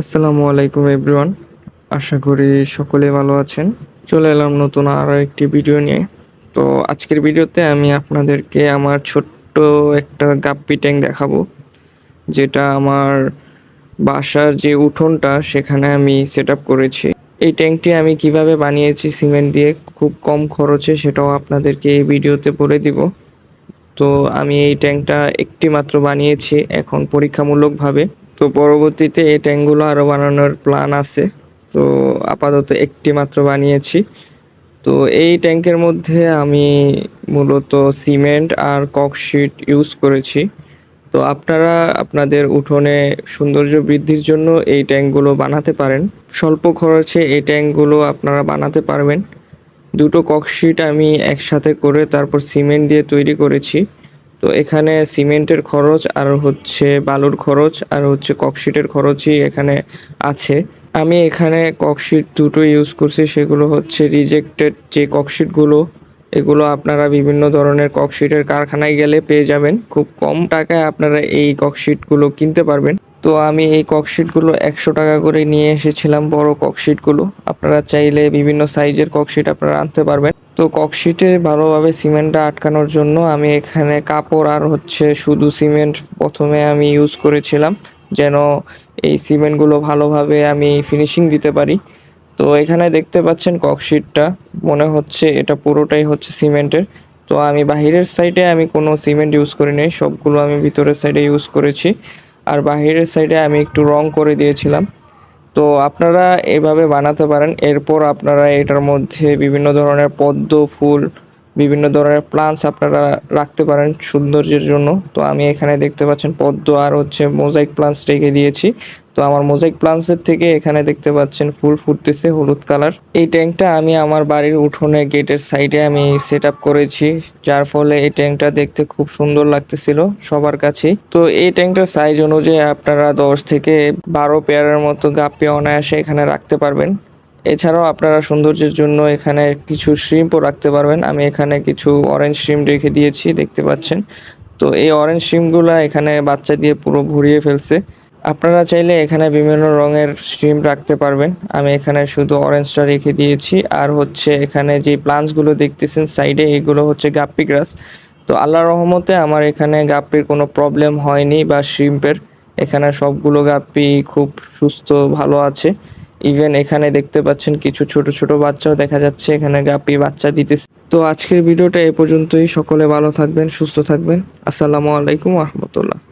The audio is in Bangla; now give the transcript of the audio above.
আসসালামু আলাইকুম এভরিওয়ান আশা করি সকলে ভালো আছেন। চলে এলাম নতুন আরও একটি ভিডিও নিয়ে। তো আজকের ভিডিওতে আমি আপনাদেরকে আমার ছোট্ট একটা গাপ্পি ট্যাঙ্ক দেখাবো। যেটা আমার বাসার যে উঠোনটা, সেখানে আমি সেট করেছি। এই ট্যাঙ্কটি আমি কীভাবে বানিয়েছি সিমেন্ট দিয়ে খুব কম খরচে, সেটাও আপনাদেরকে এই ভিডিওতে বলে দিব। তো আমি এই ট্যাঙ্কটা একটি মাত্র বানিয়েছি, এখন পরীক্ষামূলকভাবে। তো পরবর্তীতে এই ট্যাঙ্কগুলো আরও বানানোর প্ল্যান আছে। তো আপাতত একটি মাত্র বানিয়েছি। তো এই ট্যাঙ্কের মধ্যে আমি মূলত সিমেন্ট আর ককশিট ইউজ করেছি। তো আপনারা আপনাদের উঠোনে সৌন্দর্য বৃদ্ধির জন্য এই ট্যাঙ্কগুলো বানাতে পারেন। স্বল্প খরচে এই ট্যাঙ্কগুলো আপনারা বানাতে পারবেন। দুটো ককশিট আমি একসাথে করে তারপর সিমেন্ট দিয়ে তৈরি করেছি। তো এখানে সিমেন্টের খরচ, আর হচ্ছে বালুর খরচ, আর হচ্ছে ককশিটের খরচই এখানে আছে। আমি এখানে ককশিট দুটো ইউজ করছি, সেগুলো হচ্ছে রিজেক্টেড যে ককশিটগুলো, এগুলো আপনারা বিভিন্ন ধরনের ককশিটের কারখানায় গেলে পেয়ে যাবেন। খুব কম টাকায় আপনারা এই ককশিটগুলো কিনতে পারবেন। তো আমি এই ককশিটগুলো একশো টাকা করে নিয়ে এসেছিলাম, বড় ককশিটগুলো। আপনারা চাইলে বিভিন্ন সাইজের ককশিট আপনারা আনতে পারবেন। তো ককশিটে ভালোভাবে সিমেন্টটা আটকানোর জন্য আমি এখানে কাপড় আর হচ্ছে শুধু সিমেন্ট প্রথমে আমি ইউজ করেছিলাম, যেন এই সিমেন্টগুলো ভালোভাবে আমি ফিনিশিং দিতে পারি। তো এখানে দেখতে পাচ্ছেন ককশিটটা, মনে হচ্ছে এটা পুরোটাই হচ্ছে সিমেন্টের। তো আমি বাহিরের সাইডে আমি কোনো সিমেন্ট ইউজ করি করিনি, সবগুলো আমি ভিতরের সাইডে ইউজ করেছি। আর বাহিরের সাইডে আমি একটু রং করে দিয়েছিলাম। তো আপনারা এভাবে বানাতে পারেন। এরপর আপনারা এটার মধ্যে বিভিন্ন ধরনের পদ্ম ফুল বিভিন্ন ধরনের প্লান্টস আপনারা রাখতে পারেন সৌন্দর্যের জন্য। তো আমি এখানে দেখতে পাচ্ছেন পদ্ম আর হচ্ছে মোজাইক প্লান্টস রেখে দিয়েছি। তো আমার মোজাইক প্লান্টসের থেকে এখানে দেখতে পাচ্ছেন ফুল ফুটতেছে হলুদ কালার এই ট্যাঙ্কটা আমি আমার বাড়ির উঠোনে গেটের সাইডে আমি সেট করেছি, যার ফলে এই ট্যাঙ্কটা দেখতে খুব সুন্দর লাগতেছিল সবার কাছেই। তো এই ট্যাঙ্কটার সাইজ অনুযায়ী আপনারা দশ থেকে বারো পেয়ারের মতো গাপ্পি অনায়াসে এখানে রাখতে পারবেন। এছাড়াও আপনারা সৌন্দর্যের জন্য এখানে কিছু শ্রিম্পও রাখতে পারবেন। আমি এখানে কিছু অরেঞ্জ শ্রিম রেখে দিয়েছি, দেখতে পাচ্ছেন। তো এই অরেঞ্জ শ্রিমগুলো এখানে বাচ্চা দিয়ে পুরো ভরিয়ে ফেলছে। আপনারা চাইলে এখানে বিভিন্ন রঙের স্ট্রিম রাখতে পারবেন। আমি এখানে শুধু অরেঞ্জটা রেখে দিয়েছি। আর হচ্ছে এখানে যে প্লান্টসগুলো দেখতেছেন সাইডে এগুলো হচ্ছে গাপ্পি গ্রাস তো আল্লাহ রহমতে আমার এখানে গাপ্পির কোনো প্রবলেম হয়নি বা শ্রিম্পের এখানে সবগুলো গাপ্পি খুব সুস্থ, ভালো আছে। ইভেন এখানে দেখতে পাচ্ছেন কিছু ছোট ছোট বাচ্চাও দেখা যাচ্ছে। এখানে গাপি বাচ্চা দিতেছে। তো আজকের ভিডিওটা এ পর্যন্তই। সকলে ভালো থাকবেন, সুস্থ থাকবেন। আসসালামু আলাইকুম রহমতুল্লাহ।